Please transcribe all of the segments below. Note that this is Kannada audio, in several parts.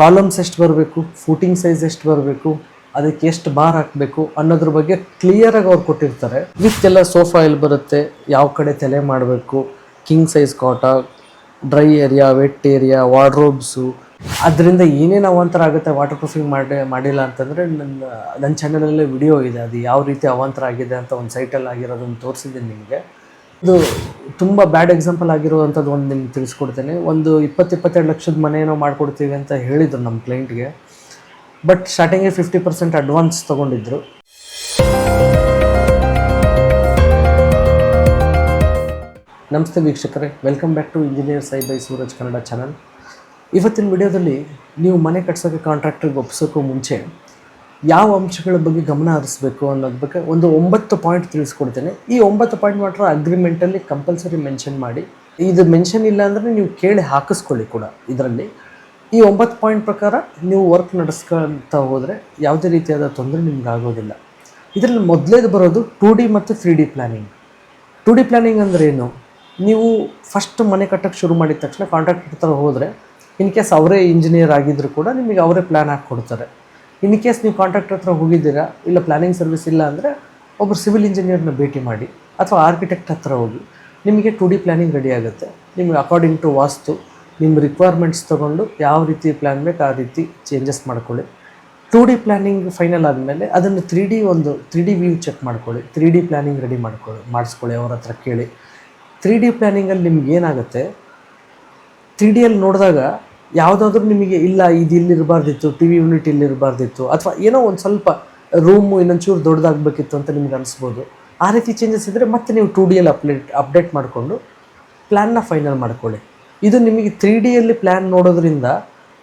ಕಾಲಮ್ಸ್ ಎಷ್ಟು ಬರಬೇಕು? ಫೂಟಿಂಗ್ ಸೈಜ್ ಎಷ್ಟು ಬರಬೇಕು? ಅದಕ್ಕೆ ಎಷ್ಟು ಬಾರ್ ಹಾಕಬೇಕು? ಅನ್ನೋದ್ರ ಬಗ್ಗೆ ಕ್ಲಿಯರಾಗಿ ಅವ್ರು ಕೊಟ್ಟಿರ್ತಾರೆ. ವಿತ್ ಎಲ್ಲ ಸೋಫಾ ಎಲ್ಲಿ ಬರುತ್ತೆ. ಯಾವ ಕಡೆ ತಲೆ ಮಾಡಬೇಕು? King size cot, dry area, wet area, wardrobes. ಅದರಿಂದ ಏನೇನು ಅವಾಂತರ ಆಗುತ್ತೆ ವಾಟರ್ ಪ್ರೂಫಿಂಗ್ ಮಾಡಿ, ಮಾಡಿಲ್ಲ ಅಂತಂದರೆ ನನ್ನ ನನ್ನ ಚಾನಲಲ್ಲೇ ವಿಡಿಯೋ ಇದೆ. ಅದು ಯಾವ ರೀತಿ ಅವಾಂತರ ಆಗಿದೆ ಅಂತ ಒಂದು ಸೈಟಲ್ಲಿ ಆಗಿರೋದನ್ನು ತೋರಿಸಿದ್ದೀನಿ ನಿಮಗೆ. ಇದು ತುಂಬ ಬ್ಯಾಡ್ ಎಕ್ಸಾಂಪಲ್ ಆಗಿರುವಂಥದ್ದು ಒಂದು ನಿಮ್ಗೆ ತಿಳಿಸ್ಕೊಡ್ತೇನೆ. ಒಂದು ಇಪ್ಪತ್ತು ಇಪ್ಪತ್ತೆರಡು ಲಕ್ಷದ ಮನೆ ಮಾಡಿಕೊಡ್ತೀವಿ ಅಂತ ಹೇಳಿದ್ರು ನಮ್ಮ ಕ್ಲೈಂಟ್ಗೆ ಬಟ್ ಸ್ಟಾರ್ಟಿಂಗಿಗೆ ಫಿಫ್ಟಿ ಪರ್ಸೆಂಟ್ ಅಡ್ವಾನ್ಸ್ ತೊಗೊಂಡಿದ್ರು. ನಮಸ್ತೆ ವೀಕ್ಷಕರೇ welcome back to engineer Sai by Suraj Kannada channel ಇವತ್ತಿನ ವಿಡಿಯೋದಲ್ಲಿ ನೀವು ಮನೆ ಕಟ್ಸೋಕ್ಕೆ ಕಾಂಟ್ರಾಕ್ಟ್ರಿಗೆ ಒಪ್ಸೋಕ್ಕೂ ಮುಂಚೆ ಯಾವ ಅಂಶಗಳ ಬಗ್ಗೆ ಗಮನ ಹರಿಸ್ಬೇಕು ಅನ್ನೋದು ಬಗ್ಗೆ ಒಂದು ಒಂಬತ್ತು ಪಾಯಿಂಟ್ ತಿಳಿಸ್ಕೊಡ್ತೇನೆ. ಈ ಒಂಬತ್ತು ಪಾಯಿಂಟ್ ಮಾತ್ರ ಅಗ್ರಿಮೆಂಟಲ್ಲಿ ಕಂಪಲ್ಸರಿ ಮೆನ್ಷನ್ ಮಾಡಿ. ಇದು ಮೆನ್ಷನ್ ಇಲ್ಲ ಅಂದರೆ ನೀವು ಕೇಳಿ ಹಾಕಿಸ್ಕೊಳ್ಳಿ ಕೂಡ ಇದರಲ್ಲಿ. ಈ ಒಂಬತ್ತು ಪಾಯಿಂಟ್ ಪ್ರಕಾರ ನೀವು ವರ್ಕ್ ನಡೆಸ್ಕೊಂತ ಹೋದರೆ ಯಾವುದೇ ರೀತಿಯಾದ ತೊಂದರೆ ನಿಮ್ಗೆ ಆಗೋದಿಲ್ಲ. ಇದರಲ್ಲಿ ಮೊದಲೇದು ಬರೋದು ಟೂ ಡಿ ಮತ್ತು three D planning two D planning ಅಂದರೆ ಏನು? ನೀವು ಫಸ್ಟ್ ಮನೆ ಕಟ್ಟಕ್ಕೆ ಶುರು ಮಾಡಿದ ತಕ್ಷಣ ಕಾಂಟ್ರಾಕ್ಟರ್ ಥರ ಹೋದರೆ ಇನ್ ಕೇಸ್ ಅವರೇ ಇಂಜಿನಿಯರ್ ಆಗಿದ್ದರೂ ಕೂಡ ನಿಮಗೆ ಅವರೇ ಪ್ಲ್ಯಾನ್ ಹಾಕ್ಕೊಡ್ತಾರೆ ಇನ್ ಕೇಸ್ ನೀವು ಕಾಂಟ್ರಾಕ್ಟರ್ ಹತ್ರ ಹೋಗಿದ್ದೀರಾ, ಇಲ್ಲ ಪ್ಲಾನಿಂಗ್ ಸರ್ವಿಸ್ ಇಲ್ಲ ಅಂದರೆ ಒಬ್ಬರು ಸಿವಿಲ್ ಇಂಜಿನಿಯರ್ನ ಭೇಟಿ ಮಾಡಿ, ಅಥವಾ ಆರ್ಕಿಟೆಕ್ಟ್ ಹತ್ರ ಹೋಗಿ, ನಿಮಗೆ ಟು ಡಿ ಪ್ಲ್ಯಾನಿಂಗ್ ರೆಡಿ ಆಗುತ್ತೆ. ನಿಮಗೆ ಅಕಾರ್ಡಿಂಗ್ ಟು ವಾಸ್ತು, ನಿಮ್ಮ ರಿಕ್ವೈರ್ಮೆಂಟ್ಸ್ ತೊಗೊಂಡು ಯಾವ ರೀತಿ ಪ್ಲ್ಯಾನ್ ಬೇಕು ಆ ರೀತಿ ಚೇಂಜಸ್ ಮಾಡ್ಕೊಳ್ಳಿ. ಟು ಡಿ ಪ್ಲ್ಯಾನಿಂಗ್ ಫೈನಲ್ ಆದಮೇಲೆ ಅದನ್ನು ತ್ರೀ ಡಿ ಒಂದು ತ್ರೀ ಡಿ ವ್ಯೂ ಚೆಕ್ ಮಾಡ್ಕೊಳ್ಳಿ. ತ್ರೀ ಡಿ ಪ್ಲ್ಯಾನಿಂಗ್ ರೆಡಿ ಮಾಡ್ಕೊಳ್ಳಿ, ಮಾಡಿಸ್ಕೊಳ್ಳಿ, ಅವ್ರ ಹತ್ರ ಕೇಳಿ. ತ್ರೀ ಡಿ ಪ್ಲ್ಯಾನಿಂಗಲ್ಲಿ ನಿಮ್ಗೆ ಏನಾಗುತ್ತೆ? ತ್ರೀ ಡಿಯಲ್ಲಿ ನೋಡಿದಾಗ ಯಾವುದಾದ್ರೂ ನಿಮಗೆ, ಇಲ್ಲ, ಇದು ಇಲ್ಲಿರಬಾರ್ದಿತ್ತು ಟಿ ವಿ ಯೂನಿಟ್ ಇಲ್ಲಿರಬಾರ್ದಿತ್ತು, ಅಥವಾ ಏನೋ ಒಂದು ಸ್ವಲ್ಪ ರೂಮು ಇನ್ನೊಂಚೂರು ದೊಡ್ಡದಾಗಬೇಕಿತ್ತು ಅಂತ ನಿಮ್ಗೆ ಅನಿಸ್ಬೋದು, ಆ ರೀತಿ ಚೇಂಜಸ್ ಇದ್ದರೆ ಮತ್ತೆ ನೀವು ಟು ಡಿಯಲ್ಲಿ ಅಪ್ಡೇಟ್ ಅಪ್ಡೇಟ್ ಮಾಡಿಕೊಂಡು ಪ್ಲ್ಯಾನ್ನ ಫೈನಲ್ ಮಾಡ್ಕೊಳ್ಳಿ. ಇದು ನಿಮಗೆ ತ್ರೀ ಡಿಯಲ್ಲಿ ಪ್ಲ್ಯಾನ್ ನೋಡೋದ್ರಿಂದ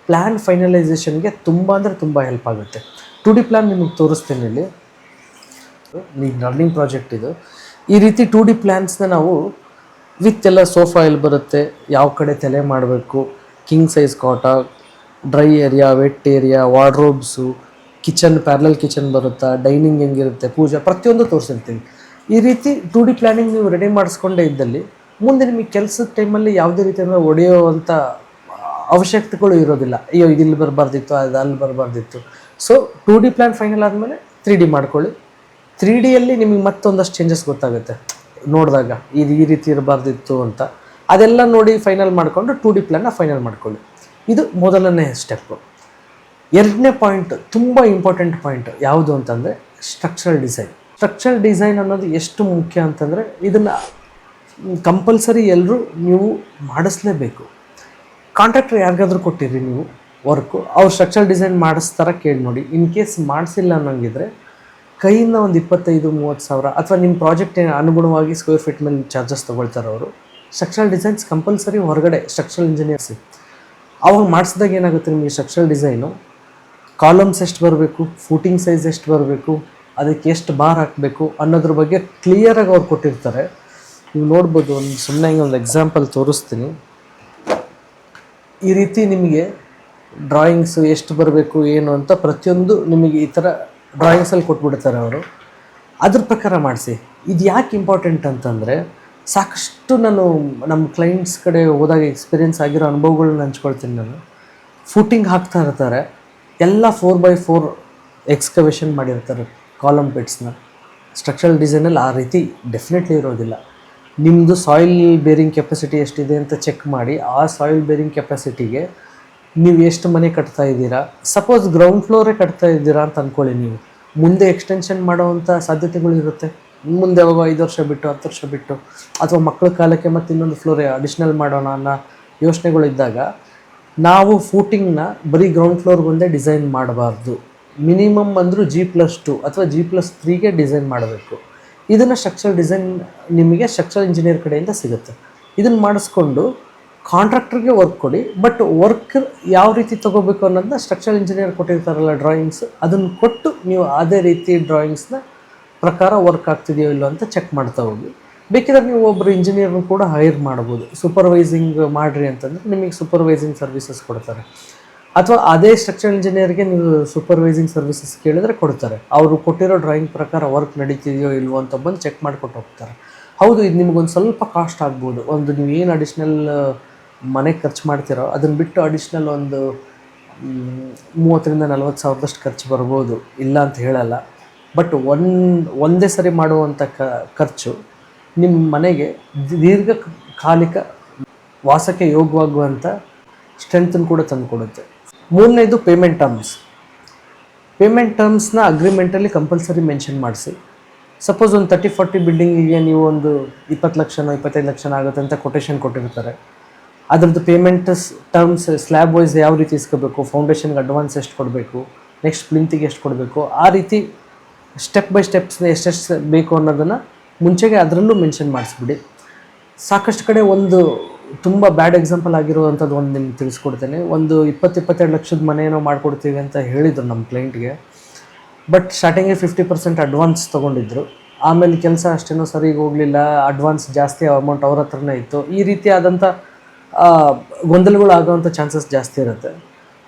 ಪ್ಲ್ಯಾನ್ ಫೈನಲೈಸೇಷನ್ಗೆ ತುಂಬ ಅಂದರೆ ತುಂಬ ಹೆಲ್ಪ್ ಆಗುತ್ತೆ. ಟು ಡಿ ಪ್ಲ್ಯಾನ್ ನಿಮಗೆ ತೋರಿಸ್ತೇನೆ ಇಲ್ಲಿ. ಈಗ ರನ್ನಿಂಗ್ ಪ್ರಾಜೆಕ್ಟ್ ಇದು. ಈ ರೀತಿ ಟು ಡಿ ಪ್ಲ್ಯಾನ್ಸ್ನ ನಾವು ವಿತ್ ಎಲ್ಲ ಸೋಫಾ ಎಲ್ಲಿ ಬರುತ್ತೆ, ಯಾವ ಕಡೆ ತಲೆ ಮಾಡಬೇಕು king size cot dry area wet area wardrobes kitchen parallel kitchen ಬರುತ್ತಾ ಡೈನಿಂಗ್ ಹೆಂಗಿರುತ್ತೆ ಪೂಜಾ, ಪ್ರತಿಯೊಂದು ತೋರಿಸಿರ್ತೀವಿ ಈ ರೀತಿ ಟು ಡಿ ಪ್ಲ್ಯಾನಿಂಗ್ ನೀವು ರೆಡಿ ಮಾಡಿಸ್ಕೊಂಡೇ ಇದ್ದಲ್ಲಿ ಮುಂದೆ ನಿಮಗೆ ಕೆಲಸದ ಟೈಮಲ್ಲಿ ಯಾವುದೇ ರೀತಿಯಿಂದ ಒಡೆಯುವಂಥ ಅವಶ್ಯಕತೆಗಳು ಇರೋದಿಲ್ಲ. ಅಯ್ಯೋ ಇದಿಲ್ಲಿ ಬರಬಾರ್ದಿತ್ತು, ಅದು ಅಲ್ಲಿ ಬರಬಾರ್ದಿತ್ತು. So two D plan final ಆದಮೇಲೆ ತ್ರೀ ಡಿ ಮಾಡ್ಕೊಳ್ಳಿ. ತ್ರೀ ಡಿಯಲ್ಲಿ ನಿಮಗೆ ಮತ್ತೊಂದಷ್ಟು ಚೇಂಜಸ್ ಗೊತ್ತಾಗುತ್ತೆ. ನೋಡಿದಾಗ, ಇದು ಈ ರೀತಿ ಇರಬಾರ್ದಿತ್ತು ಅಂತ. ಅದೆಲ್ಲ ನೋಡಿ ಫೈನಲ್ ಮಾಡಿಕೊಂಡು ಟು ಡಿ ಪ್ಲ್ಯಾನ್ನ ಫೈನಲ್ ಮಾಡ್ಕೊಳ್ಳಿ. ಇದು ಮೊದಲನೇ ಸ್ಟೆಪ್ಪು ಎರಡನೇ ಪಾಯಿಂಟ್ ತುಂಬ ಇಂಪಾರ್ಟೆಂಟ್ ಪಾಯಿಂಟ್ ಯಾವುದು ಅಂತಂದರೆ ಸ್ಟ್ರಕ್ಚರಲ್ ಡಿಸೈನ್ ಸ್ಟ್ರಕ್ಚರಲ್ ಡಿಸೈನ್ ಅನ್ನೋದು ಎಷ್ಟು ಮುಖ್ಯ ಅಂತಂದರೆ ಇದನ್ನು ಕಂಪಲ್ಸರಿ ಎಲ್ಲರೂ ನೀವು ಮಾಡಿಸ್ಲೇಬೇಕು. ಕಾಂಟ್ರಾಕ್ಟರ್ ಯಾರಿಗಾದ್ರೂ ಕೊಟ್ಟಿರಿ ನೀವು ವರ್ಕು ಅವ್ರು ಸ್ಟ್ರಕ್ಚರಲ್ ಡಿಸೈನ್ ಮಾಡಿಸ್ತಾರ ಕೇಳಿ ನೋಡಿ. ಇನ್ ಕೇಸ್ ಮಾಡಿಸಿಲ್ಲ ಅನ್ನೋಂಗಿದ್ರೆ ಕೈಯಿಂದ ಒಂದು ಇಪ್ಪತ್ತೈದು, ಮೂವತ್ತು ಸಾವಿರ ಅಥವಾ ನಿಮ್ಮ ಪ್ರಾಜೆಕ್ಟ್ ಅನುಗುಣವಾಗಿ ಸ್ಕ್ವೇರ್ ಫೀಟ್ ಮೇಲೆ ಚಾರ್ಜಸ್ ತೊಗೊಳ್ತಾರೆ ಅವರು ಸ್ಟ್ರಕ್ಚರಲ್ ಡಿಸೈನ್ಸ್ ಕಂಪಲ್ಸರಿ ಹೊರಗಡೆ ಸ್ಟ್ರಕ್ಚರಲ್ ಇಂಜಿನಿಯರ್ಸ್ ಅವಾಗ ಮಾಡಿಸಿದಾಗ ಏನಾಗುತ್ತೆ ನಿಮಗೆ ಸ್ಟ್ರಕ್ಚರಲ್ ಡಿಸೈನು ಕಾಲಮ್ಸ್ ಎಷ್ಟು ಬರಬೇಕು ಫೂಟಿಂಗ್ ಸೈಜ್ ಎಷ್ಟು ಬರಬೇಕು, ಅದಕ್ಕೆ ಎಷ್ಟು ಬಾರ್ ಹಾಕಬೇಕು ಅನ್ನೋದ್ರ ಬಗ್ಗೆ ಕ್ಲಿಯರಾಗಿ ಅವ್ರು ಕೊಟ್ಟಿರ್ತಾರೆ. ನೀವು ನೋಡ್ಬೋದು, ಒಂದು ಸುಮ್ಮನೆ ಹಿಂಗೆ ಒಂದು ಎಕ್ಸಾಂಪಲ್ ತೋರಿಸ್ತೀನಿ. ಈ ರೀತಿ ನಿಮಗೆ ಡ್ರಾಯಿಂಗ್ಸು ಎಷ್ಟು ಬರಬೇಕು, ಏನು ಅಂತ ಪ್ರತಿಯೊಂದು ನಿಮಗೆ ಈ ಥರ ಡ್ರಾಯಿಂಗ್ಸಲ್ಲಿ ಕೊಟ್ಬಿಡ್ತಾರೆ ಅವರು. ಅದ್ರ ಪ್ರಕಾರ ಮಾಡಿಸಿ. ಇದು ಯಾಕೆ ಇಂಪಾರ್ಟೆಂಟ್ ಅಂತಂದರೆ ಸಾಕಷ್ಟು ನಾನು ನಮ್ಮ ಕ್ಲೈಂಟ್ಸ್ ಕಡೆ ಹೋದಾಗ ಎಕ್ಸ್ಪೀರಿಯೆನ್ಸ್ ಆಗಿರೋ ಅನುಭವಗಳನ್ನ ಹಂಚ್ಕೊಳ್ತೀನಿ ನಾನು. ಫೂಟಿಂಗ್ ಹಾಕ್ತಾ ಇರ್ತಾರೆ. ಎಲ್ಲ ಫೋರ್ ಬೈ ಫೋರ್ ಎಕ್ಸ್ಕವೇಷನ್ ಮಾಡಿರ್ತಾರೆ ಕಾಲಮ್ ಪಿಟ್ಸ್ನ ಸ್ಟ್ರಕ್ಚರಲ್ ಡಿಸೈನಲ್ಲಿ ಆ ರೀತಿ ಡೆಫಿನೆಟ್ಲಿ ಇರೋದಿಲ್ಲ. ನಿಮ್ಮದು ಸಾಯಿಲ್ ಬೇರಿಂಗ್ ಕೆಪಾಸಿಟಿ ಎಷ್ಟಿದೆ ಅಂತ ಚೆಕ್ ಮಾಡಿ, ಆ ಸಾಯಿಲ್ ಬೇರಿಂಗ್ ಕೆಪಾಸಿಟಿಗೆ ನೀವು ಎಷ್ಟು ಮನೆ ಕಟ್ತಾ ಇದ್ದೀರಾ? ಸಪೋಸ್ ಗ್ರೌಂಡ್ ಫ್ಲೋರೇ ಕಟ್ತಾ ಇದ್ದೀರಾ ಅಂತ ಅಂದ್ಕೊಳ್ಳಿ ನೀವು. ಮುಂದೆ ಎಕ್ಸ್ಟೆನ್ಷನ್ ಮಾಡೋವಂಥ ಸಾಧ್ಯತೆಗಳು ಇರುತ್ತೆ ಮುಂದೆ ಯಾವಾಗ ಐದು ವರ್ಷ ಬಿಟ್ಟು, ಹತ್ತು ವರ್ಷ ಬಿಟ್ಟು, ಅಥವಾ ಮಕ್ಕಳ ಕಾಲಕ್ಕೆ ಮತ್ತು ಇನ್ನೊಂದು ಫ್ಲೋರ್ ಅಡಿಷ್ನಲ್ ಮಾಡೋಣ ಅನ್ನೋ ಯೋಚನೆಗಳಿದ್ದಾಗ ನಾವು ಫೂಟಿಂಗ್ನ ಬರೀ ಗ್ರೌಂಡ್ ಫ್ಲೋರ್ಗೊಂದೇ ಡಿಸೈನ್ ಮಾಡಬಾರ್ದು. ಮಿನಿಮಮ್ ಅಂದರೂ ಜಿ ಪ್ಲಸ್ ಟು ಅಥವಾ ಜಿ ಪ್ಲಸ್ ತ್ರೀಗೆ ಡಿಸೈನ್ ಮಾಡಬೇಕು. ಇದನ್ನು ಸ್ಟ್ರಕ್ಚರ್ ಡಿಸೈನ್ ನಿಮಗೆ ಸ್ಟ್ರಕ್ಚರ್ ಇಂಜಿನಿಯರ್ ಕಡೆಯಿಂದ ಸಿಗುತ್ತೆ. ಇದನ್ನು ಮಾಡಿಸ್ಕೊಂಡು ಕಾಂಟ್ರಾಕ್ಟರ್ಗೆ ವರ್ಕ್ ಕೊಡಿ ಬಟ್ ವರ್ಕ್ ಯಾವ ರೀತಿ ತೊಗೋಬೇಕು ಅನ್ನೋದನ್ನ ಸ್ಟ್ರಕ್ಚರ್ ಇಂಜಿನಿಯರ್ ಕೊಟ್ಟಿರ್ತಾರಲ್ಲ ಡ್ರಾಯಿಂಗ್ಸ್ ಅದನ್ನು ಕೊಟ್ಟು ನೀವು ಅದೇ ರೀತಿ ಡ್ರಾಯಿಂಗ್ಸ್ನ ಪ್ರಕಾರ ವರ್ಕ್ ಆಗ್ತಿದೆಯೋ ಇಲ್ಲೋ ಅಂತ ಚೆಕ್ ಮಾಡ್ತಾ ಹೋಗಿ. ಬೇಕಿದ್ರೆ ನೀವು ಒಬ್ಬರು ಇಂಜಿನಿಯರ್ನ ಕೂಡ ಹೈರ್ ಮಾಡ್ಬೋದು. ಸೂಪರ್ವೈಸಿಂಗ್ ಮಾಡಿರಿ ಅಂತಂದರೆ ನಿಮಗೆ ಸೂಪರ್ವೈಸಿಂಗ್ ಸರ್ವಿಸಸ್ ಕೊಡ್ತಾರೆ. ಅಥವಾ ಅದೇ ಸ್ಟ್ರಕ್ಚರ್ ಇಂಜಿನಿಯರ್ಗೆ ನೀವು ಸೂಪರ್ವೈಸಿಂಗ್ ಸರ್ವಿಸಸ್ ಕೇಳಿದರೆ ಕೊಡ್ತಾರೆ. ಅವರು ಕೊಟ್ಟಿರೋ ಡ್ರಾಯಿಂಗ್ ಪ್ರಕಾರ ವರ್ಕ್ ನಡೀತಿದೆಯೋ ಇಲ್ವೋ ಅಂತ ಬಂದು ಚೆಕ್ ಮಾಡಿಕೊಟ್ಟು ಹೋಗ್ತಾರೆ. ಹೌದು, ಇದು ನಿಮಗೊಂದು ಸ್ವಲ್ಪ ಕಾಸ್ಟ್ ಆಗ್ಬೋದು. ಒಂದು ನೀವು ಏನು ಅಡಿಷ್ನಲ್ ಮನೆ ಖರ್ಚು ಮಾಡ್ತೀರೋ ಅದನ್ನು ಬಿಟ್ಟು ಅಡಿಷ್ನಲ್ ಒಂದು ಮೂವತ್ತರಿಂದ ನಲ್ವತ್ತು ಸಾವಿರದಷ್ಟು ಖರ್ಚು ಬರ್ಬೋದು. ಇಲ್ಲ ಅಂತ ಹೇಳಲ್ಲ. ಬಟ್ ಒನ್ ಒಂದೇ ಸರಿ ಮಾಡುವಂಥ ಖರ್ಚು ನಿಮ್ಮ ಮನೆಗೆ ದೀರ್ಘಕಾಲಿಕ ವಾಸಕ್ಕೆ ಯೋಗವಾಗುವಂಥ ಸ್ಟ್ರೆಂತನ್ನು ಕೂಡ ತಂದುಕೊಡುತ್ತೆ. ಮೂರನೇದು ಪೇಮೆಂಟ್ ಟರ್ಮ್ಸ್ ಪೇಮೆಂಟ್ ಟರ್ಮ್ಸ್ನ ಅಗ್ರಿಮೆಂಟಲ್ಲಿ ಕಂಪಲ್ಸರಿ ಮೆನ್ಷನ್ ಮಾಡಿಸಿ. ಸಪೋಸ್ ಒಂದು ತರ್ಟಿ ಫಾರ್ಟಿ ಬಿಲ್ಡಿಂಗಿಗೆ ನೀವು ಒಂದು ಇಪ್ಪತ್ತು ಲಕ್ಷನೋ, ಇಪ್ಪತ್ತೈದು ಲಕ್ಷ ಆಗುತ್ತೆ ಅಂತ ಕೊಟೇಶನ್ ಕೊಟ್ಟಿರ್ತಾರೆ. ಅದರದ್ದು ಪೇಮೆಂಟ್ ಟರ್ಮ್ಸ್ ಸ್ಲ್ಯಾಬ್ ವೈಸ್ ಯಾವ ರೀತಿ ಇಸ್ಕೋಬೇಕು ಫೌಂಡೇಶನ್ಗೆ ಅಡ್ವಾನ್ಸ್ ಎಷ್ಟು ಕೊಡಬೇಕು ನೆಕ್ಸ್ಟ್ ಪ್ಲಿಂತಿಗೆ ಎಷ್ಟು ಕೊಡಬೇಕು, ಆ ರೀತಿ ಸ್ಟೆಪ್ ಬೈ ಸ್ಟೆಪ್ಸ್ ಎಷ್ಟೆಷ್ಟು ಬೇಕು ಅನ್ನೋದನ್ನು ಮುಂಚೆಗೆ ಅದರಲ್ಲೂ ಮೆನ್ಷನ್ ಮಾಡಿಸ್ಬಿಡಿ. ಸಾಕಷ್ಟು ಕಡೆ ಒಂದು ತುಂಬ ಬ್ಯಾಡ್ ಎಕ್ಸಾಂಪಲ್ ಆಗಿರುವಂಥದ್ದು ಒಂದು ನಿಮ್ಗೆ ತಿಳಿಸ್ಕೊಡ್ತೇನೆ. ಒಂದು ಇಪ್ಪತ್ತು ಇಪ್ಪತ್ತೆರಡು ಲಕ್ಷದ ಮನೆಯೇನೋ ಮಾಡ್ಕೊಡ್ತೀವಿ ಅಂತ ಹೇಳಿದರು ನಮ್ಮ ಕ್ಲೈಂಟ್ಗೆ. ಬಟ್ ಸ್ಟಾರ್ಟಿಂಗಿಗೆ ಫಿಫ್ಟಿ ಪರ್ಸೆಂಟ್ ಅಡ್ವಾನ್ಸ್ ತೊಗೊಂಡಿದ್ರು. ಆಮೇಲೆ ಕೆಲಸ ಅಷ್ಟೇನೋ ಸರಿಗೆ ಹೋಗಲಿಲ್ಲ. ಅಡ್ವಾನ್ಸ್ ಜಾಸ್ತಿ ಅಮೌಂಟ್ ಅವ್ರ ಹತ್ರನೇ ಇತ್ತು. ಈ ರೀತಿ ಆದಂಥ ಗೊಂದಲಗಳು ಆಗೋವಂಥ ಚಾನ್ಸಸ್ ಜಾಸ್ತಿ ಇರುತ್ತೆ.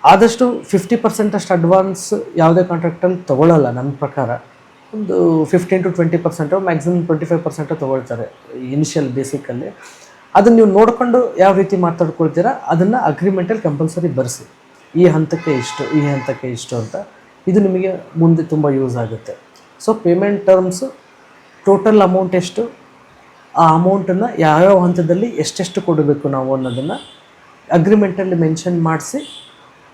ಆದಷ್ಟು ಫಿಫ್ಟಿ ಪರ್ಸೆಂಟಷ್ಟು ಅಡ್ವಾನ್ಸ್ ಯಾವುದೇ ಕಾಂಟ್ರಾಕ್ಟಲ್ಲಿ ತೊಗೊಳ್ಳಲ್ಲ ನನ್ನ ಪ್ರಕಾರ. ಒಂದು fifteen to twenty percent maximum twenty five percent ತೊಗೊಳ್ತಾರೆ ಇನಿಷಿಯಲ್ ಬೇಸಿಕಲ್ಲಿ ಅದನ್ನು ನೀವು ನೋಡಿಕೊಂಡು ಯಾವ ರೀತಿ ಮಾತಾಡ್ಕೊಳ್ತೀರಾ, ಅದನ್ನು ಅಗ್ರಿಮೆಂಟಲ್ಲಿ ಕಂಪಲ್ಸರಿ ಬರೆಸಿ. ಈ ಹಂತಕ್ಕೆ ಇಷ್ಟು, ಈ ಹಂತಕ್ಕೆ ಇಷ್ಟು ಅಂತ. ಇದು ನಿಮಗೆ ಮುಂದೆ ತುಂಬ ಯೂಸ್ ಆಗುತ್ತೆ. So payment terms total amount ಎಷ್ಟು, ಆ ಅಮೌಂಟನ್ನು ಯಾವ್ಯಾವ ಹಂತದಲ್ಲಿ ಎಷ್ಟೆಷ್ಟು ಕೊಡಬೇಕು ನಾವು ಅನ್ನೋದನ್ನು ಅಗ್ರಿಮೆಂಟಲ್ಲಿ ಮೆನ್ಷನ್ ಮಾಡಿಸಿ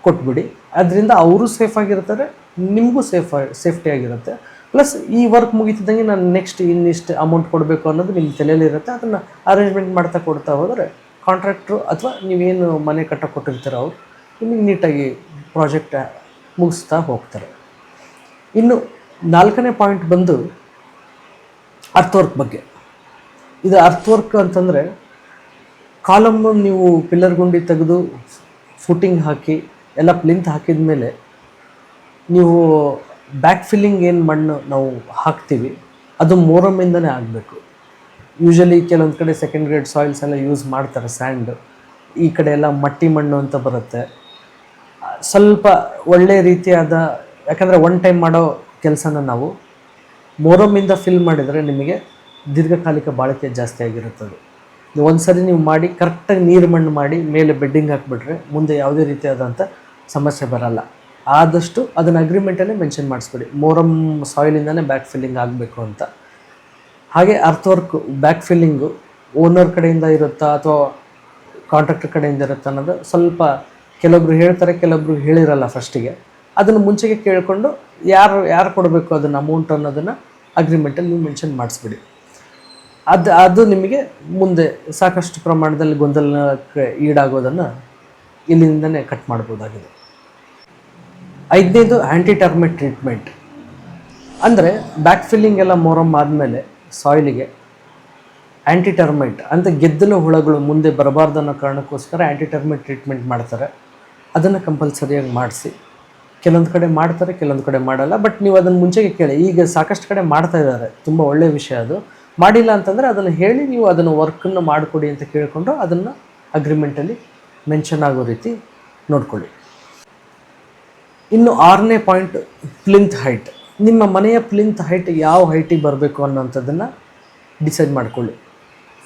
ಕೊಟ್ಬಿಡಿ. ಅದರಿಂದ ಅವರು ಸೇಫ್ ಆಗಿರ್ತಾರೆ, ನಿಮಗೂ ಸೇಫ್ ಸೇಫ್ಟಿ ಆಗಿರುತ್ತೆ. ಪ್ಲಸ್ ಈ ವರ್ಕ್ ಮುಗಿತಿದ್ದಂಗೆ ನಾನು ನೆಕ್ಸ್ಟ್ ಇನ್ನಿಷ್ಟು ಅಮೌಂಟ್ ಕೊಡಬೇಕು ಅನ್ನೋದು ನಿಮ್ಮ ತಲೆಯಲ್ಲಿ ಇರುತ್ತೆ. ಅದನ್ನು ಅರೇಂಜ್ಮೆಂಟ್ ಮಾಡ್ತಾ ಕೊಡ್ತಾ ಹೋದರೆ ಕಾಂಟ್ರಾಕ್ಟ್ರು ಅಥವಾ ನೀವೇನು ಮನೆ ಕಟ್ಟ ಕೊಟ್ಟಿರ್ತೀರೋ ಅವರು ನಿಮಗೆ ನೀಟಾಗಿ ಪ್ರಾಜೆಕ್ಟ್ ಮುಗಿಸ್ತಾ ಹೋಗ್ತಾರೆ. ಇನ್ನು ನಾಲ್ಕನೇ ಪಾಯಿಂಟ್ ಬಂದು ಅರ್ತ್ ವರ್ಕ್ ಬಗ್ಗೆ. ಇದು ಅರ್ತ್ ವರ್ಕ್ ಅಂತಂದರೆ ಕಾಲಮ್ಮು ನೀವು ಪಿಲ್ಲರ್ ಗುಂಡಿ ತೆಗೆದು ಫುಟಿಂಗ್ ಹಾಕಿ, ಎಲ್ಲ ಪ್ಲಿಂತ್ ಹಾಕಿದ ಮೇಲೆ ನೀವು ಬ್ಯಾಕ್ ಫಿಲ್ಲಿಂಗ್ ಏನು ಮಣ್ಣು ನಾವು ಹಾಕ್ತೀವಿ, ಅದು ಮೋರಮ್ಮಿಂದನೇ ಆಗಬೇಕು. ಯೂಶಲಿ ಕೆಲವೊಂದು ಕಡೆ ಸೆಕೆಂಡ್ ಗ್ರೇಡ್ ಸಾಯಿಲ್ಸ್ ಎಲ್ಲ ಯೂಸ್ ಮಾಡ್ತಾರೆ ಸ್ಯಾಂಡ್ ಈ ಕಡೆ ಎಲ್ಲ ಮಟ್ಟಿ ಮಣ್ಣು ಅಂತ ಬರುತ್ತೆ. ಸ್ವಲ್ಪ ಒಳ್ಳೆ ರೀತಿಯಾದ, ಯಾಕಂದರೆ ಒನ್ ಟೈಮ್ ಮಾಡೋ ಕೆಲಸನ ನಾವು ಮೋರಮ್ಮಿಂದ ಫಿಲ್ ಮಾಡಿದರೆ ನಿಮಗೆ ದೀರ್ಘಕಾಲಿಕ ಬಾಳಿಕೆ ಜಾಸ್ತಿ ಆಗಿರುತ್ತದೆ. ನೀವು ಒಂದ್ಸರಿ ನೀವು ಮಾಡಿ ಕರೆಕ್ಟಾಗಿ ನೀರು ಮಣ್ಣು ಮಾಡಿ, ಮೇಲೆ ಬೆಡ್ಡಿಂಗ್ ಹಾಕಿಬಿಟ್ರೆ ಮುಂದೆ ಯಾವುದೇ ರೀತಿಯಾದಂಥ ಸಮಸ್ಯೆ ಬರಲ್ಲ. ಆದಷ್ಟು ಅದನ್ನು ಅಗ್ರಿಮೆಂಟಲ್ಲೇ ಮೆನ್ಷನ್ ಮಾಡಿಸ್ಬಿಡಿ ಮೋರಮ್ ಸಾಯಿಲಿಂದನೇ ಬ್ಯಾಕ್ ಫಿಲ್ಲಿಂಗ್ ಆಗಬೇಕು ಅಂತ. ಹಾಗೆ earth work back filling owner ಕಡೆಯಿಂದ ಇರುತ್ತಾ ಅಥವಾ ಕಾಂಟ್ರಾಕ್ಟರ್ ಕಡೆಯಿಂದ ಇರುತ್ತಾ ಅನ್ನೋದು ಸ್ವಲ್ಪ ಕೆಲವೊಬ್ರು ಹೇಳ್ತಾರೆ, ಕೆಲವೊಬ್ರು ಹೇಳಿರಲ್ಲ ಫಸ್ಟಿಗೆ ಅದನ್ನು ಮುಂಚೆಗೆ ಕೇಳಿಕೊಂಡು ಯಾರು ಯಾರು ಕೊಡಬೇಕು ಅದನ್ನು ಅಮೌಂಟ್ ಅನ್ನೋದನ್ನು ಅಗ್ರಿಮೆಂಟಲ್ಲಿ ನೀವು ಮೆನ್ಷನ್ ಮಾಡಿಸ್ಬಿಡಿ. ಅದು ಅದು ನಿಮಗೆ ಮುಂದೆ ಸಾಕಷ್ಟು ಪ್ರಮಾಣದಲ್ಲಿ ಗೊಂದಲಕ್ಕೆ ಈಡಾಗೋದನ್ನು ಇಲ್ಲಿಂದನೇ ಕಟ್ ಮಾಡ್ಬೋದಾಗಿದೆ. ಐದನೇದು ಆ್ಯಂಟಿ ಟರ್ಮಿಟ್ ಟ್ರೀಟ್ಮೆಂಟ್ ಅಂದರೆ ಬ್ಯಾಕ್ ಫಿಲ್ಲಿಂಗ್ ಎಲ್ಲ ಮೊರಮ್ ಆದಮೇಲೆ ಸಾಯಿಲಿಗೆ ಆ್ಯಂಟಿ ಟರ್ಮೈಟ್ ಅಂತ ಗೆದ್ದಲು ಹುಳಗಳು ಮುಂದೆ ಬರಬಾರ್ದು ಅನ್ನೋ ಕಾರಣಕ್ಕೋಸ್ಕರ ಆ್ಯಂಟಿ ಟರ್ಮೈಟ್ ಟ್ರೀಟ್ಮೆಂಟ್ ಮಾಡ್ತಾರೆ. ಅದನ್ನು ಕಂಪಲ್ಸರಿಯಾಗಿ ಮಾಡಿಸಿ. ಕೆಲವೊಂದು ಕಡೆ ಮಾಡ್ತಾರೆ, ಕೆಲವೊಂದು ಕಡೆ ಮಾಡಲ್ಲ. ಬಟ್ ನೀವು ಅದನ್ನು ಮುಂಚೆಗೆ ಕೇಳಿ. ಈಗ ಸಾಕಷ್ಟು ಕಡೆ ಮಾಡ್ತಾ ಇದ್ದಾರೆ. ತುಂಬ ಒಳ್ಳೆಯ ವಿಷಯ ಅದು. ಮಾಡಿಲ್ಲ ಅಂತಂದರೆ ಅದನ್ನು ಹೇಳಿ ನೀವು ಅದನ್ನು ವರ್ಕನ್ನು ಮಾಡಿಕೊಡಿ ಅಂತ ಕೇಳಿಕೊಂಡು ಅದನ್ನು ಅಗ್ರಿಮೆಂಟಲ್ಲಿ ಮೆನ್ಷನ್ ಆಗೋ ರೀತಿ ನೋಡ್ಕೊಳ್ಳಿ. ಇನ್ನು ಆರನೇ ಪಾಯಿಂಟ್ ಪ್ಲಿಂತ್ ಹೈಟ್ ನಿಮ್ಮ ಮನೆಯ ಪ್ಲಿಂತ್ ಹೈಟ್ ಯಾವ ಹೈಟಿಗೆ ಬರಬೇಕು ಅನ್ನೋಂಥದ್ದನ್ನು ಡಿಸೈಡ್ ಮಾಡಿಕೊಳ್ಳಿ.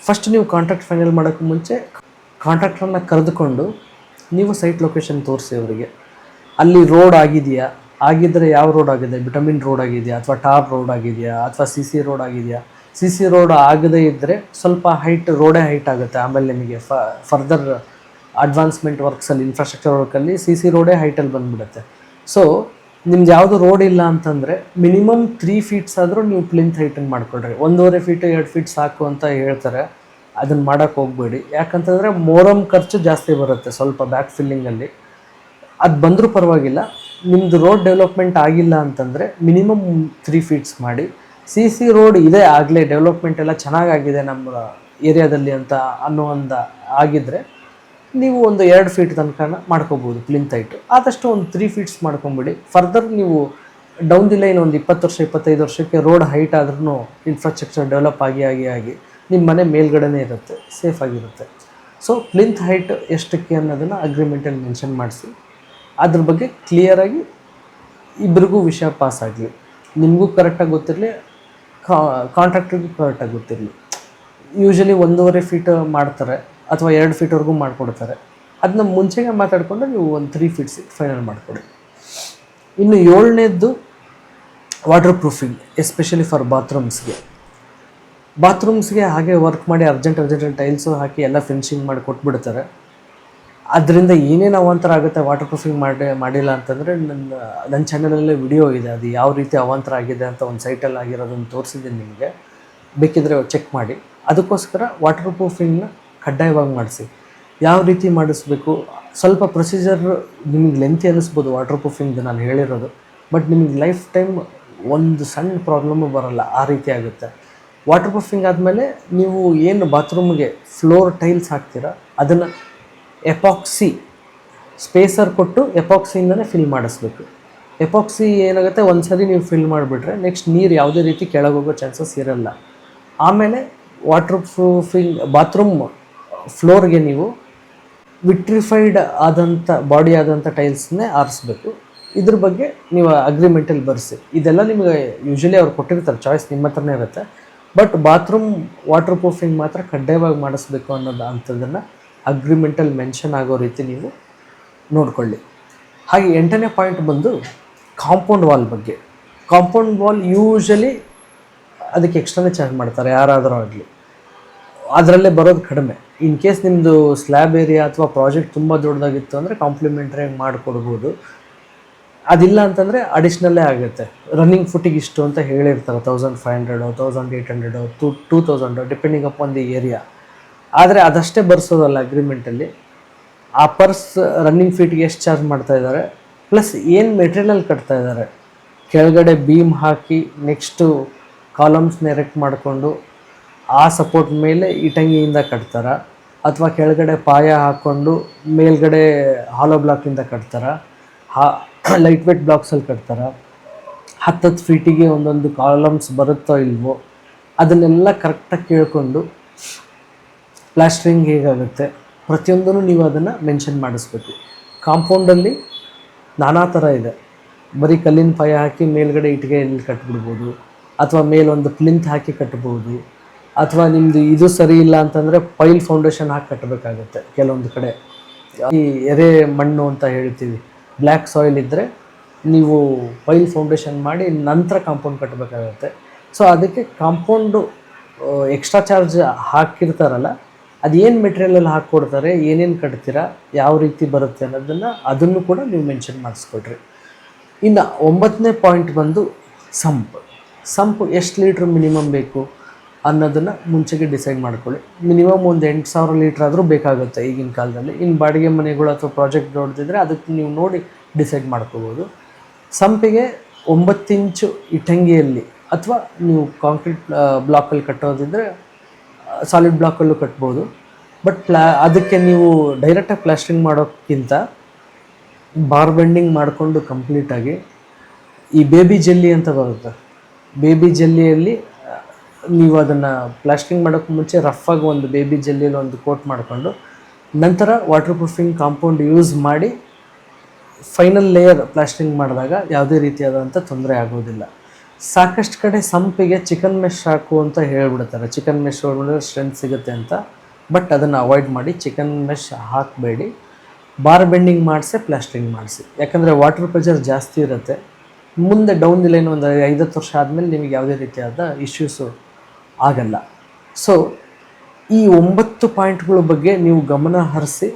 ಫಸ್ಟ್ ನೀವು ಕಾಂಟ್ರಾಕ್ಟ್ ಫೈನಲ್ ಮಾಡೋಕ್ಕೆ ಮುಂಚೆ ಕಾಂಟ್ರಾಕ್ಟ್ರನ್ನ ಕರೆದುಕೊಂಡು ನೀವು ಸೈಟ್ ಲೊಕೇಶನ್ ತೋರಿಸಿ ಅವರಿಗೆ. ಅಲ್ಲಿ ರೋಡ್ ಆಗಿದೆಯಾ? ಆಗಿದ್ದರೆ ಯಾವ ರೋಡ್ ಆಗಿದೆ? ವಿಟಮಿನ್ ರೋಡ್ ಆಗಿದೆಯಾ? ಅಥವಾ ಟಾರ್ ರೋಡ್ ಆಗಿದೆಯಾ? ಅಥವಾ ಸಿ ಸಿ ರೋಡ್ ಆಗಿದೆಯಾ? ಸಿ ಸಿ ರೋಡ್ ಆಗದೇ ಇದ್ದರೆ ಸ್ವಲ್ಪ ಹೈಟ್ ರೋಡೇ ಹೈಟ್ ಆಗುತ್ತೆ. ಆಮೇಲೆ ನಿಮಗೆ ಫ ಫರ್ದರ್ ಅಡ್ವಾನ್ಸ್ಮೆಂಟ್ ವರ್ಕ್ಸಲ್ಲಿ ಇನ್ಫ್ರಾಸ್ಟ್ರಕ್ಚರ್ ವರ್ಕಲ್ಲಿ ಸಿ ಸಿ ರೋಡೇ ಹೈಟಲ್ಲಿ ಬಂದ್ಬಿಡುತ್ತೆ. ಸೊ ನಿಮ್ದು ಯಾವುದು ರೋಡ್ ಇಲ್ಲ ಅಂತಂದರೆ ಮಿನಿಮಮ್ ತ್ರೀ ಫೀಟ್ಸ್ ಆದರೂ ನೀವು ಪ್ಲಿಂತ್ ಹೈಟನ್ನು ಮಾಡ್ಕೊಳ್ರಿ. ಒಂದೂವರೆ ಫೀಟ್ ಎರಡು ಫೀಟ್ ಸಾಕು ಅಂತ ಹೇಳ್ತಾರೆ. ಅದನ್ನು ಮಾಡೋಕ್ಕೆ ಹೋಗಬೇಡಿ. ಯಾಕಂತಂದರೆ ಮೋರಮ್ ಖರ್ಚು ಜಾಸ್ತಿ ಬರುತ್ತೆ ಸ್ವಲ್ಪ ಬ್ಯಾಕ್ ಫಿಲ್ಲಿಂಗಲ್ಲಿ ಅದು ಬಂದರೂ ಪರವಾಗಿಲ್ಲ. ನಿಮ್ಮದು ರೋಡ್ ಡೆವಲಪ್ಮೆಂಟ್ ಆಗಿಲ್ಲ ಅಂತಂದರೆ ಮಿನಿಮಮ್ ತ್ರೀ ಫೀಟ್ಸ್ ಮಾಡಿ. ಸಿ ಸಿ ರೋಡ್ ಇದೆ ಆಗಲೇ ಡೆವಲಪ್ಮೆಂಟ್ ಎಲ್ಲ ಚೆನ್ನಾಗಾಗಿದೆ ನಮ್ಮ ಏರಿಯಾದಲ್ಲಿ ಅಂತ ಅನ್ನೋ ಒಂದು ಆಗಿದ್ದರೆ ನೀವು ಒಂದು ಎರಡು ಫೀಟ್ ತನಕ ಮಾಡ್ಕೋಬೋದು ಪ್ಲಿಂತ್ ಹೈಟ್ ಆದಷ್ಟು ಒಂದು ತ್ರೀ ಫೀಟ್ಸ್ ಮಾಡ್ಕೊಂಬಿಡಿ. ಫರ್ದರ್ ನೀವು ಡೌನ್ ದಿ ಲೈನ್ ಒಂದು ಇಪ್ಪತ್ತು ವರ್ಷ, ಇಪ್ಪತ್ತೈದು ವರ್ಷಕ್ಕೆ ರೋಡ್ ಹೈಟ್ ಆದ್ರೂ ಇನ್ಫ್ರಾಸ್ಟ್ರಕ್ಚರ್ ಡೆವಲಪ್ ಆಗಿ ಆಗಿ ಆಗಿ ನಿಮ್ಮ ಮನೆ ಮೇಲ್ಗಡೆನೇ ಇರುತ್ತೆ ಸೇಫ್ ಆಗಿರುತ್ತೆ. ಸೊ ಪ್ಲಿಂತ್ ಹೈಟ್ ಎಷ್ಟಕ್ಕೆ ಅನ್ನೋದನ್ನು ಅಗ್ರಿಮೆಂಟಲ್ಲಿ ಮೆನ್ಷನ್ ಮಾಡಿಸಿ. ಅದ್ರ ಬಗ್ಗೆ ಕ್ಲಿಯರಾಗಿ ಇಬ್ಬರಿಗೂ ವಿಷಯ ಪಾಸ್ ಆಗಲಿ. ನಿಮಗೂ ಕರೆಕ್ಟಾಗಿ ಗೊತ್ತಿರಲಿ ಕಾಂಟ್ರಾಕ್ಟ್ರಿಗೂ ಕರೆಕ್ಟಾಗಿ ಗೊತ್ತಿರಲಿ. ಯೂಶಲಿ ಒಂದೂವರೆ ಫೀಟ್ ಮಾಡ್ತಾರೆ. ಅಥವಾ ಎರಡು ಫೀಟ್ವರೆಗೂ ಮಾಡಿಕೊಡ್ತಾರೆ ಅದನ್ನ ಮುಂಚೆಗೆ ಮಾತಾಡಿಕೊಂಡು ನೀವು ಒಂದು ತ್ರೀ ಫೀಟ್ಸ್ ಫೈನಲ್ ಮಾಡಿಕೊಡಿ. ಇನ್ನು ಏಳನೇದ್ದು ವಾಟರ್ ಪ್ರೂಫಿಂಗ್ ಎಸ್ಪೆಷಲಿ ಫಾರ್ ಬಾತ್ರೂಮ್ಸ್ಗೆ ಬಾತ್ರೂಮ್ಸ್ಗೆ ಹಾಗೆ ವರ್ಕ್ ಮಾಡಿ ಅರ್ಜೆಂಟ್ ಅರ್ಜೆಂಟ್ ಟೈಲ್ಸು ಹಾಕಿ ಎಲ್ಲ ಫಿನಿಶಿಂಗ್ ಮಾಡಿ ಕೊಟ್ಬಿಡ್ತಾರೆ. ಅದರಿಂದ ಏನೇನು ಅವಾಂತರ ಆಗುತ್ತೆ ವಾಟರ್ ಪ್ರೂಫಿಂಗ್ ಮಾಡಿ, ಮಾಡಿಲ್ಲ ಅಂತಂದರೆ ನನ್ನ ನನ್ನ ಚಾನಲಲ್ಲೇ ವಿಡಿಯೋ ಇದೆ. ಅದು ಯಾವ ರೀತಿ ಅವಾಂತರ ಆಗಿದೆ ಅಂತ ಒಂದು ಸೈಟಲ್ಲಿ ಆಗಿರೋದನ್ನು ತೋರಿಸಿದ್ದೀನಿ ನಿಮಗೆ. ಬೇಕಿದ್ರೆ ಚೆಕ್ ಮಾಡಿ. ಅದಕ್ಕೋಸ್ಕರ ವಾಟರ್ ಪ್ರೂಫಿಂಗ್ನ ಕಡ್ಡಾಯವಾಗಿ ಮಾಡಿಸಿ. ಯಾವ ರೀತಿ ಮಾಡಿಸ್ಬೇಕು? ಸ್ವಲ್ಪ ಪ್ರೊಸೀಜರ್ ನಿಮಗೆ ಲೆಂತಿ ಅನ್ನಿಸ್ಬೋದು ವಾಟರ್ ಪ್ರೂಫಿಂಗ್ದು ನಾನು ಹೇಳಿರೋದು. ಬಟ್ ನಿಮಗೆ ಲೈಫ್ ಟೈಮ್ ಒಂದು ಸಣ್ಣ ಪ್ರಾಬ್ಲಮ್ಮು ಬರಲ್ಲ, ಆ ರೀತಿ ಆಗುತ್ತೆ. ವಾಟರ್ ಪ್ರೂಫಿಂಗ್ ಆದಮೇಲೆ ನೀವು ಏನು ಬಾತ್ರೂಮ್ಗೆ ಫ್ಲೋರ್ ಟೈಲ್ಸ್ ಹಾಕ್ತೀರಾ, ಅದನ್ನು ಎಪಾಕ್ಸಿ ಸ್ಪೇಸರ್ ಕೊಟ್ಟು ಎಪಾಕ್ಸಿಯಿಂದನೇ ಫಿಲ್ ಮಾಡಿಸ್ಬೇಕು. ಎಪಾಕ್ಸಿ ಏನಾಗುತ್ತೆ ಒಂದು ಸರಿ ನೀವು ಫಿಲ್ ಮಾಡಿಬಿಟ್ರೆ ನೆಕ್ಸ್ಟ್ ನೀರು ಯಾವುದೇ ರೀತಿ ಕೆಳಗೆ ಹೋಗೋ ಚಾನ್ಸಸ್ ಇರಲ್ಲ. ಆಮೇಲೆ ವಾಟರ್ ಪ್ರೂಫಿಂಗ್ ಬಾತ್ರೂಮ್ ಫ್ಲೋರ್ಗೆ ನೀವು ವಿಟ್ರಿಫೈಡ್ ಆದಂಥ, ಬಾಡಿ ಆದಂಥ ಟೈಲ್ಸ್ನೇ ಆರಿಸ್ಬೇಕು. ಇದ್ರ ಬಗ್ಗೆ ನೀವು ಅಗ್ರಿಮೆಂಟಲ್ಲಿ ಬರೆಸಿ. ಇದೆಲ್ಲ ನಿಮಗೆ ಯೂಶಲಿ ಅವ್ರು ಕೊಟ್ಟಿರ್ತಾರೆ, ಚಾಯ್ಸ್ ನಿಮ್ಮ ಹತ್ರನೇ ಇರುತ್ತೆ. ಬಟ್ ಬಾತ್ರೂಮ್ ವಾಟರ್ ಪ್ರೂಫಿಂಗ್ ಮಾತ್ರ ಕಡ್ಡಾಯವಾಗಿ ಮಾಡಿಸ್ಬೇಕು ಅನ್ನೋದು ಅಂಥದ್ದನ್ನು ಅಗ್ರಿಮೆಂಟಲ್ಲಿ ಮೆನ್ಷನ್ ಆಗೋ ರೀತಿ ನೀವು ನೋಡಿಕೊಳ್ಳಿ. ಹಾಗೆ ಎಂಟನೇ ಪಾಯಿಂಟ್ ಬಂದು ಕಾಂಪೌಂಡ್ ವಾಲ್ ಬಗ್ಗೆ. ಕಾಂಪೌಂಡ್ ವಾಲ್ ಯೂಶಲಿ ಅದಕ್ಕೆ ಎಕ್ಸ್ಟ್ರಾನೇ ಚಾರ್ಜ್ ಮಾಡ್ತಾರೆ, ಯಾರಾದರೂ ಆಗಲಿ. ಅದರಲ್ಲೇ ಬರೋದು ಕಡಿಮೆ. ಇನ್ ಕೇಸ್ ನಿಮ್ಮದು ಸ್ಲ್ಯಾಬ್ ಏರಿಯಾ ಅಥವಾ ಪ್ರಾಜೆಕ್ಟ್ ತುಂಬ ದೊಡ್ಡದಾಗಿತ್ತು ಅಂದರೆ ಕಾಂಪ್ಲಿಮೆಂಟ್ರಿಯಾಗಿ ಮಾಡಿಕೊಡ್ಬೋದು. ಅದಿಲ್ಲ ಅಂತಂದರೆ ಅಡಿಷ್ನಲ್ಲೇ ಆಗುತ್ತೆ. ರನ್ನಿಂಗ್ ಫುಟಿಗೆ ಇಷ್ಟು ಅಂತ ಹೇಳಿರ್ತಾರೆ thousand five hundred thousand eight hundred to two thousand depending upon the area ಆದರೆ ಅದಷ್ಟೇ ಬರ್ಸೋದಲ್ಲ ಅಗ್ರಿಮೆಂಟಲ್ಲಿ ಆ ಪರ್ಸ್ ರನ್ನಿಂಗ್ ಫೀಟ್ಗೆ ಎಷ್ಟು ಚಾರ್ಜ್ ಮಾಡ್ತಾ ಇದ್ದಾರೆ? ಪ್ಲಸ್ ಏನು ಮೆಟೀರಿಯಲ್ ಕಟ್ತಾ ಇದ್ದಾರೆ? ಕೆಳಗಡೆ ಬೀಮ್ ಹಾಕಿ ನೆಕ್ಸ್ಟು ಕಾಲಮ್ಸ್ನ ಎರೆಕ್ಟ್ ಮಾಡಿಕೊಂಡು ಆ ಸಪೋರ್ಟ್ ಮೇಲೆ ಇಟಂಗಿಯಿಂದ ಕಟ್ತಾರ ಅಥವಾ ಕೆಳಗಡೆ ಪಾಯ ಹಾಕ್ಕೊಂಡು ಮೇಲ್ಗಡೆ ಹಾಲೋ ಬ್ಲಾಕಿಂದ ಕಟ್ತಾರ. ಹಾ ಲೈಟ್ ವೇಟ್ ಬ್ಲಾಕ್ಸಲ್ಲಿ ಕಟ್ತಾರ. ಹತ್ತತ್ತು ಫೀಟಿಗೆ ಒಂದೊಂದು ಕಾಲಮ್ಸ್ ಬರುತ್ತೋ ಇಲ್ವೋ ಅದನ್ನೆಲ್ಲ ಕರೆಕ್ಟಾಗಿ ಕೇಳಿಕೊಂಡು ಪ್ಲಾಸ್ಟ್ರಿಂಗ್ ಹೇಗಾಗುತ್ತೆ? ಪ್ರತಿಯೊಂದನ್ನು ನೀವು ಅದನ್ನು ಮೆನ್ಷನ್ ಮಾಡಿಸ್ಬೇಕು. ಕಾಂಪೌಂಡಲ್ಲಿ ನಾನಾ ಥರ ಇದೆ. ಬರೀ ಕಲ್ಲಿನ ಪಾಯ ಹಾಕಿ ಮೇಲ್ಗಡೆ ಇಟ್ಟಿಗೆಯಲ್ಲಿ ಕಟ್ಬಿಡ್ಬೋದು ಅಥವಾ ಮೇಲೊಂದು ಪ್ಲಿಂತ್ ಹಾಕಿ ಕಟ್ಬೋದು. ಅಥವಾ ನಿಮ್ಮದು ಇದು ಸರಿ ಇಲ್ಲ ಅಂತಂದರೆ ಪೈಲ್ ಫೌಂಡೇಶನ್ ಹಾಕಿ ಕಟ್ಟಬೇಕಾಗುತ್ತೆ ಕೆಲವೊಂದು ಕಡೆ. ಈ ಎರೆ ಮಣ್ಣು ಅಂತ ಹೇಳ್ತೀವಿ. ಬ್ಲ್ಯಾಕ್ ಸಾಯಿಲ್ ಇದ್ದರೆ ನೀವು ಪೈಲ್ ಫೌಂಡೇಶನ್ ಮಾಡಿ ನಂತರ ಕಾಂಪೌಂಡ್ ಕಟ್ಟಬೇಕಾಗುತ್ತೆ. ಸೊ ಅದಕ್ಕೆ ಕಾಂಪೌಂಡು ಎಕ್ಸ್ಟ್ರಾ ಚಾರ್ಜ್ ಹಾಕಿರ್ತಾರಲ್ಲ ಅದೇನು ಮೆಟೀರಿಯಲಲ್ಲಿ ಹಾಕ್ಕೊಡ್ತಾರೆ ಏನೇನು ಕಟ್ತೀರಾ, ಯಾವ ರೀತಿ ಬರುತ್ತೆ ಅನ್ನೋದನ್ನು ಅದನ್ನು ಕೂಡ ನೀವು ಮೆನ್ಷನ್ ಮಾಡಿಸ್ಕೊಡ್ರಿ. ಇನ್ನು ಒಂಬತ್ತನೇ ಪಾಯಿಂಟ್ ಬಂದು ಸಂಪ್. ಸಂಪ್ ಎಷ್ಟು ಲೀಟ್ರ್ ಮಿನಿಮಮ್ ಬೇಕು? ಅನ್ನೋದನ್ನು ಮುಂಚೆಗೆ ಡಿಸೈಡ್ ಮಾಡ್ಕೊಳ್ಳಿ. ಮಿನಿಮಮ್ ಒಂದು ಎಂಟು ಸಾವಿರ ಲೀಟ್ರ್ ಆದರೂ ಬೇಕಾಗುತ್ತೆ ಈಗಿನ ಕಾಲದಲ್ಲಿ. ಇನ್ನು ಬಾಡಿಗೆ ಮನೆಗಳು ಅಥವಾ ಪ್ರಾಜೆಕ್ಟ್ ನೋಡ್ತಿದ್ರೆ ಅದಕ್ಕೆ ನೀವು ನೋಡಿ ಡಿಸೈಡ್ ಮಾಡ್ಕೋಬೋದು. ಸಂಪಿಗೆ ಒಂಬತ್ತು ಇಂಚು ಇಟಂಗಿಯಲ್ಲಿ ಅಥವಾ ನೀವು ಕಾಂಕ್ರೀಟ್ ಬ್ಲಾಕಲ್ಲಿ ಕಟ್ಟೋದಿದ್ದರೆ ಸಾಲಿಡ್ ಬ್ಲಾಕಲ್ಲೂ ಕಟ್ಬೋದು. ಬಟ್ ಪ್ಲಾ, ಅದಕ್ಕೆ ನೀವು ಡೈರೆಕ್ಟಾಗಿ ಪ್ಲಾಸ್ಟ್ರಿಂಗ್ ಮಾಡೋಕ್ಕಿಂತ ಬಾರ್ ಬೆಂಡಿಂಗ್ ಮಾಡಿಕೊಂಡು ಕಂಪ್ಲೀಟಾಗಿ ಈ ಬೇಬಿ ಜೆಲ್ಲಿ ಅಂತ ಬರುತ್ತೆ. ಬೇಬಿ ಜೆಲ್ಲಿಯಲ್ಲಿ ನೀವು ಅದನ್ನು ಪ್ಲಾಸ್ಟ್ರಿಂಗ್ ಮಾಡೋಕ್ಕೆ ಮುಂಚೆ ರಫಾಗಿ ಒಂದು ಬೇಬಿ ಜೆಲ್ಲಿಯಲ್ಲಿ ಒಂದು ಕೋಟ್ ಮಾಡಿಕೊಂಡು ನಂತರ ವಾಟರ್ ಪ್ರೂಫಿಂಗ್ ಕಾಂಪೌಂಡ್ ಯೂಸ್ ಮಾಡಿ ಫೈನಲ್ ಲೇಯರ್ ಪ್ಲಾಸ್ಟ್ರಿಂಗ್ ಮಾಡಿದಾಗ ಯಾವುದೇ ರೀತಿಯಾದಂಥ ತೊಂದರೆ ಆಗೋದಿಲ್ಲ. ಸಾಕಷ್ಟು ಕಡೆ ಸಂಪಿಗೆ ಚಿಕನ್ ಮೆಶ್ ಹಾಕು ಅಂತ ಹೇಳ್ಬಿಡ್ತಾರೆ. ಚಿಕನ್ ಮೆಶ್ ಹೊಡೆದ್ರೆ ಸ್ಟ್ರೆಂತ್ ಸಿಗುತ್ತೆ ಅಂತ. ಬಟ್ ಅದನ್ನು ಅವಾಯ್ಡ್ ಮಾಡಿ ಚಿಕನ್ ಮೆಶ್ ಹಾಕಬೇಡಿ. ಬಾರ್ ಬೆಂಡಿಂಗ್ ಮಾಡಿಸಿ ಪ್ಲಾಸ್ಟ್ರಿಂಗ್ ಮಾಡಿಸಿ. ಯಾಕಂದರೆ ವಾಟರ್ ಪ್ರೆಷರ್ ಜಾಸ್ತಿ ಇರುತ್ತೆ. ಮುಂದೆ ಡೌನ್ ದಿ ಲೈನ್ ಒಂದು ಐದತ್ತು ವರ್ಷ ಆದಮೇಲೆ ನಿಮಗೆ ಯಾವುದೇ ರೀತಿಯಾದ ಇಶ್ಯೂಸು ಆಗಲ್ಲ. ಸೊ ಈ ಒಂಬತ್ತು ಪಾಯಿಂಟ್ಗಳ ಬಗ್ಗೆ ನೀವು ಗಮನ ಹರಿಸಿ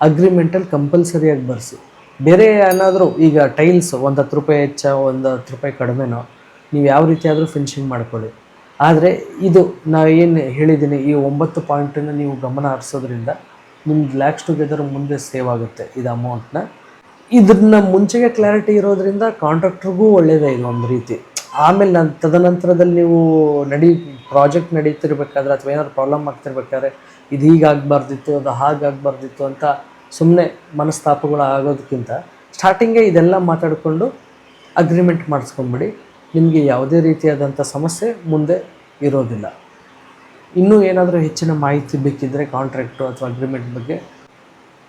ಅಗ್ರಿಮೆಂಟಲ್ಲಿ ಕಂಪಲ್ಸರಿಯಾಗಿ ಬರೆಸಿ. ಬೇರೆ ಏನಾದರೂ ಈಗ ಟೈಲ್ಸ್ ಒಂದು ಹತ್ತು ರೂಪಾಯಿ ಹೆಚ್ಚ, ಒಂದು ಹತ್ತು ರೂಪಾಯಿ ಕಡಿಮೆನೋ, ನೀವು ಯಾವ ರೀತಿ ಆದರೂ ಫಿನಿಶಿಂಗ್ ಮಾಡ್ಕೊಳ್ಳಿ. ಆದರೆ ಇದು ನಾ ಏನು ಹೇಳಿದ್ದೀನಿ ಈ ಒಂಬತ್ತು ಪಾಯಿಂಟನ್ನು ನೀವು ಗಮನ ಹರಿಸೋದ್ರಿಂದ ನಿಮ್ದು ಲ್ಯಾಕ್ಸ್ ಟುಗೆದರ್ ಮುಂದೆ ಸೇವ್ ಆಗುತ್ತೆ ಇದು ಅಮೌಂಟ್ನ ಇದನ್ನ ಮುಂಚೆಗೆ ಕ್ಲಾರಿಟಿ ಇರೋದ್ರಿಂದ ಕಾಂಟ್ರಾಕ್ಟ್ರಿಗೂ ಒಳ್ಳೆಯದೇ ಇದು ರೀತಿ. ಆಮೇಲೆ ನನ್ನ ತದನಂತರದಲ್ಲಿ ನೀವು ನಡಿ ಪ್ರಾಜೆಕ್ಟ್ ನಡೀತಿರ್ಬೇಕಾದ್ರೆ ಅಥವಾ ಏನಾದ್ರು ಪ್ರಾಬ್ಲಮ್ ಆಗ್ತಿರ್ಬೇಕಾದ್ರೆ ಇದು ಹೀಗಾಗಬಾರ್ದಿತ್ತು, ಅದು ಹಾಗಾಗಬಾರ್ದಿತ್ತು ಅಂತ ಸುಮ್ಮನೆ ಮನಸ್ತಾಪಗಳು ಆಗೋದಕ್ಕಿಂತ ಸ್ಟಾರ್ಟಿಂಗೇ ಇದೆಲ್ಲ ಮಾತಾಡಿಕೊಂಡು ಅಗ್ರಿಮೆಂಟ್ ಮಾಡಿಸ್ಕೊಂಬಿಡಿ. ನಿಮಗೆ ಯಾವುದೇ ರೀತಿಯಾದಂಥ ಸಮಸ್ಯೆ ಮುಂದೆ ಇರೋದಿಲ್ಲ. ಇನ್ನೂ ಏನಾದರೂ ಹೆಚ್ಚಿನ ಮಾಹಿತಿ ಬೇಕಿದ್ದರೆ ಕಾಂಟ್ರಾಕ್ಟು ಅಥವಾ ಅಗ್ರಿಮೆಂಟ್ ಬಗ್ಗೆ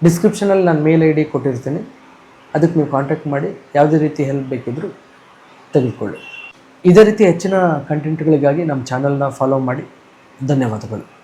ಡಿಸ್ಕ್ರಿಪ್ಷನಲ್ಲಿ ನಾನು ಮೇಲ್ ಐ ಡಿ ಕೊಟ್ಟಿರ್ತೀನಿ. ಅದಕ್ಕೆ ನೀವು ಕಾಂಟ್ಯಾಕ್ಟ್ ಮಾಡಿ, ಯಾವುದೇ ರೀತಿ ಹೆಲ್ಪ್ ಬೇಕಿದ್ದರೂ ತೆಗೆದುಕೊಳ್ಳಿ. ಇದೇ ರೀತಿ ಹೆಚ್ಚಿನ ಕಂಟೆಂಟ್ಗಳಿಗಾಗಿ ನಮ್ಮ ಚಾನಲ್ನ ಫಾಲೋ ಮಾಡಿ. ಧನ್ಯವಾದಗಳು.